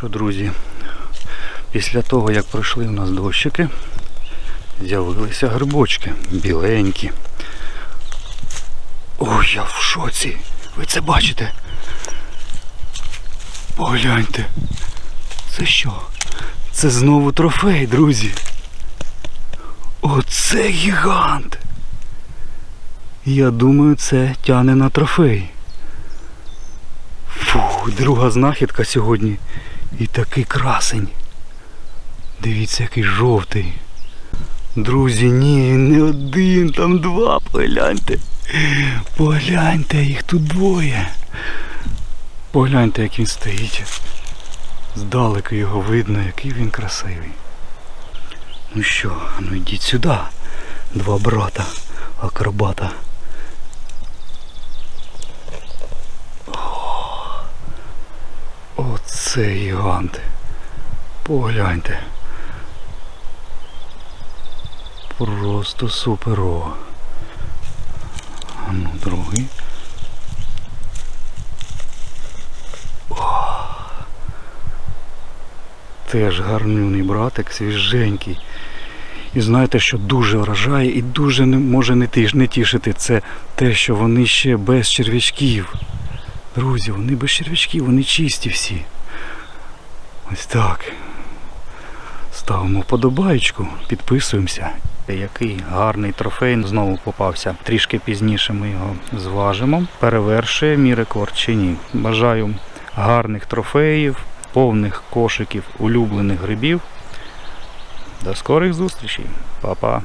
що, друзі, після того, як пройшли у нас дощики, з'явилися грибочки біленькі. Ой, я в шоці. Ви це бачите? Погляньте. Це що? Це знову трофей, друзі. Оце гігант. Я думаю, це тяне на трофей. Фу, друга знахідка сьогодні. І такий красень. Дивіться, який жовтий. Друзі, ні, не один, там два, погляньте. Погляньте, їх тут двоє. Погляньте, як він стоїть. Здалеку його видно, який він красивий. Ну що, ну йдіть сюди. Два брата акробата. О, Оце гіганти. Погляньте. Просто суперово. А ну, другий. Теж гарнюний братик, свіженький. І знаєте, що дуже вражає і дуже може не тиш- не тішити це те, що вони ще без черв'ячків. Друзі, вони без черв'ячків, вони чисті всі. Ось так. Ставимо подобаєчку, підписуємося. Який гарний трофей знову попався. Трішки пізніше ми його зважимо. Перевершує мій рекорд чи ні. Бажаю гарних трофеїв, повних кошиків улюблених грибів. До скорих зустрічей. Па-па.